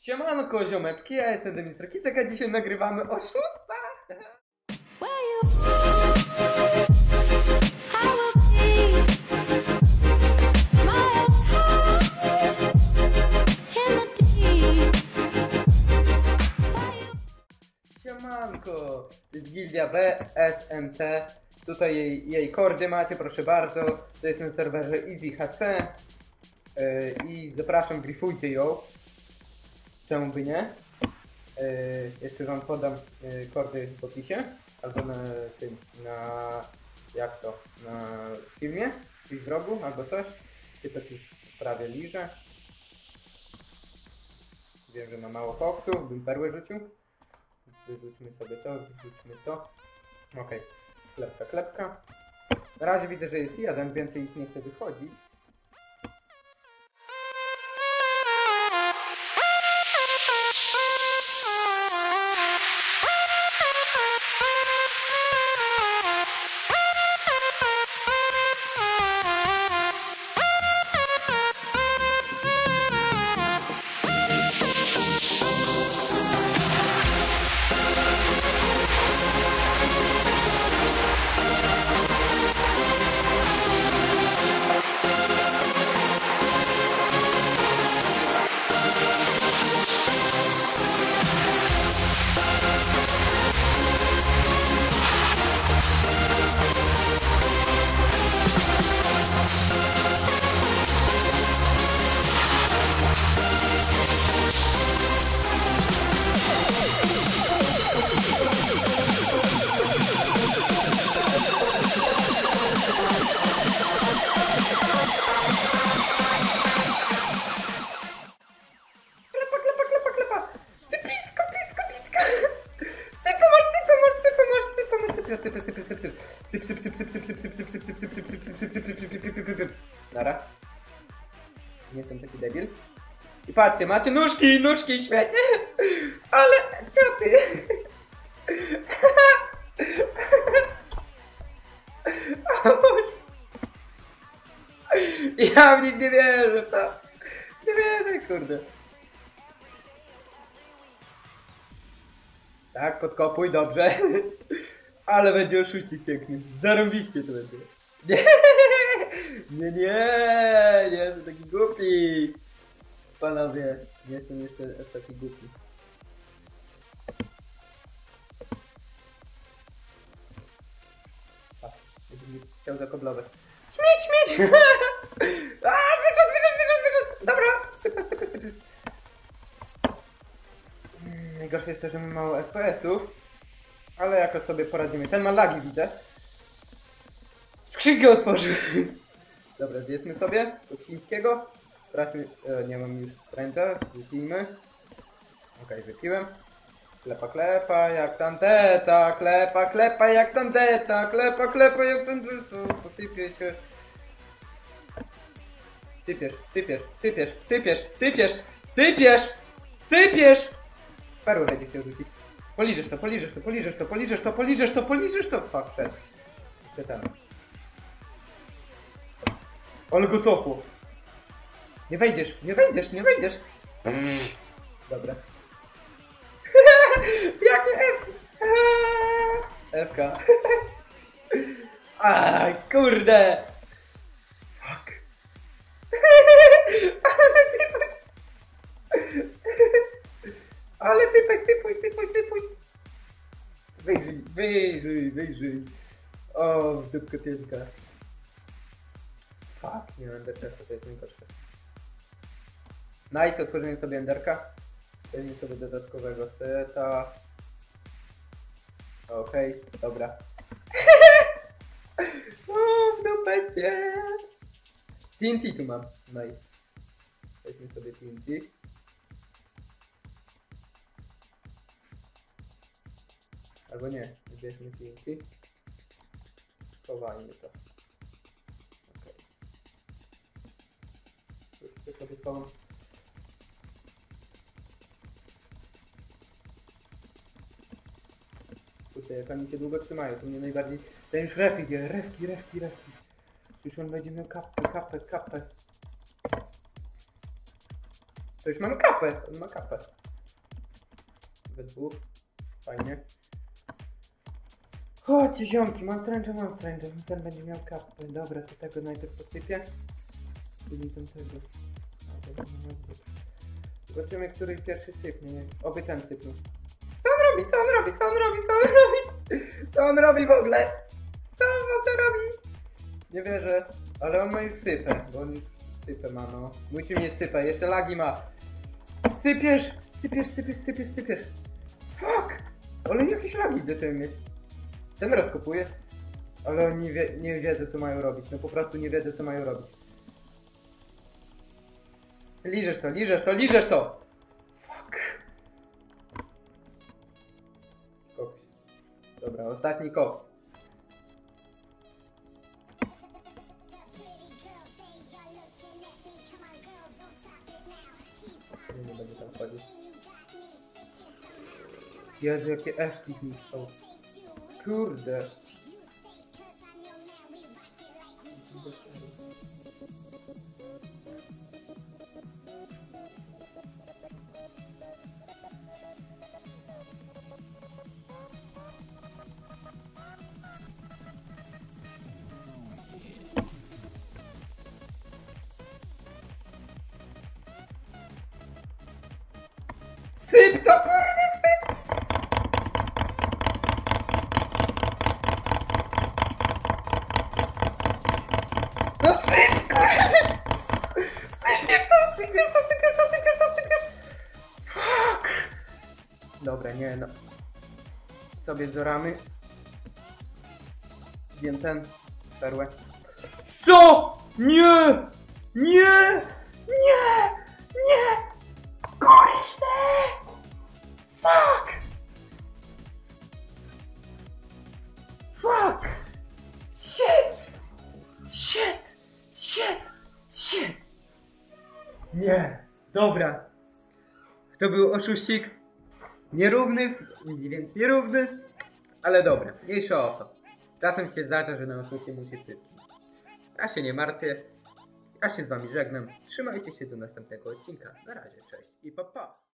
Siemanko ziomeczki, ja jestem Demis Kicek, a dzisiaj nagrywamy o szósta. Siemanko, to jest gildia BSMT. Tutaj jej, jej kordy macie, proszę bardzo. To jest na serwerze EasyHC. Yy, I zapraszam, grifujcie ją. Czemu by nie? Yy, jeszcze wam podam yy, kordy w opisie. Albo na tym, na... jak to? Na filmie? Gdzieś w rogu, albo coś. Tak już prawie liżę. Wiem, że ma mało koksu, bym perły rzucił. Wyrzućmy sobie to, wyrzućmy to. Okej, klepka, klepka. Na razie widzę, że jest jeden, więcej ich nie chce wychodzić. Sypę. Syp, syp, syp, syp, syp, syp, syp, syp, syp, syp, syp, syp, syp, syp, syp, syp, syp, syp, syp, syp. Nara. Nie jestem taki debil. I patrzcie, macie nóżki, nóżki, śmiecie? Ale, co ty? Ja w nich nie wierzę, to. Nie wierzę, kurde. Tak, podkopuj, dobrze. Ale będzie oszuścik piękny. Zarąbiście to będzie. Nie, nie, nie, nie jestem taki głupi. Panowie, nie jestem jeszcze aż taki głupi. Mi chciał zakoblować. Śmieć, śmieć! A, wyszedł, wyszedł, wyszedł, wyszedł! Dobra, sypę, sypę, sypę. Mm, Najgorsze jest to, że mamy mało FPS-ów. Ale jakoś sobie poradzimy. Ten ma lagi, widzę. Skrzynkę otworzył. Dobra, zjedzmy sobie coś chińskiego. Sprawdźmy, e, nie mam już stręcza, wypijmy. Okej, wypiłem. Klepa, klepa, jak tam teta, klepa, klepa, jak tam teta, klepa, klepa, jak tam teta, posypię cię. Sypiesz, sypiesz, sypiesz, sypiesz, sypiesz, sypiesz, sypiesz! Perły będzie chciał rzucić. Poliżesz to, poliżesz to, poliżesz to, poliżesz to, poliżesz to, poliżesz to! Fuck, przed. Jeszcze tam. Ale go. Nie wejdziesz, nie wejdziesz, nie wejdziesz. Dobra. Jakie F? Fka. A, kurde. Fuck. Ale typuś. Ale typek, typuś, typuś, typuś. Wyjrzyj, wyjrzyj, wyjrzyj. O, w dupkę pieska. Fuck, nie mam enderchesta, to jest najgorsze. Nice, otworzymy sobie enderka. Weźmy sobie dodatkowego seta. Okej, dobra. o, w dupę cię. TNT tu mam, nice. Weźmy sobie TNT. Albo nie, bierzmy TNT. Schowajmy to. Okej. Już. Kurde, jak oni się długo trzymają, to mnie najbardziej... Ten już refki, wie, refki, refki, refki. Już on będzie miał kapę, kapę, kapę. To Coś mamy kapę, on ma kapę. We dwóch. Fajnie. Chodźcie ziomki, mam stręcza, mam stręcza. Ten będzie miał kapę. Dobra, to tego najpierw posypię. Czyli tego. Zobaczymy, który pierwszy sypnie. nie? Oby ten sypnął. Co on robi? Co on robi? Co on robi? Co on robi? Co on robi w ogóle? Co on w ogóle robi? Nie wierzę, ale on ma już sypę, bo on już sypę ma, no. Musi mieć sypę, jeszcze lagi ma. Sypiesz, sypiesz, sypiesz, sypiesz, sypiesz. Fuck! Ale jakieś lagi zaczęły mieć. Ten rozkopuje. Ale oni wie, nie wiedzą co mają robić, no po prostu nie wiedzą co mają robić. Liżesz to, liżesz to, liżesz to! Fuck! Koks. Dobra, ostatni koks. Nie, będę tam wchodzić. Jezu, jakie są. Kurde. Syp to kurde nie no. Sobie zoramy. Zjem ten, perłę. Co? Nie! Nie! Nie! Nie! Kurde! Fuck! Fuck! Shit! Shit! Shit! Shit! Nie, dobra. To był oszuścik. Nierówny, więc nierówny, ale dobra, mniejsza o to. Czasem się zdarza, że na oszuście musi pytać. Ja się nie martwię. Ja się z wami żegnam. Trzymajcie się do następnego odcinka. Na razie, cześć i pa pa.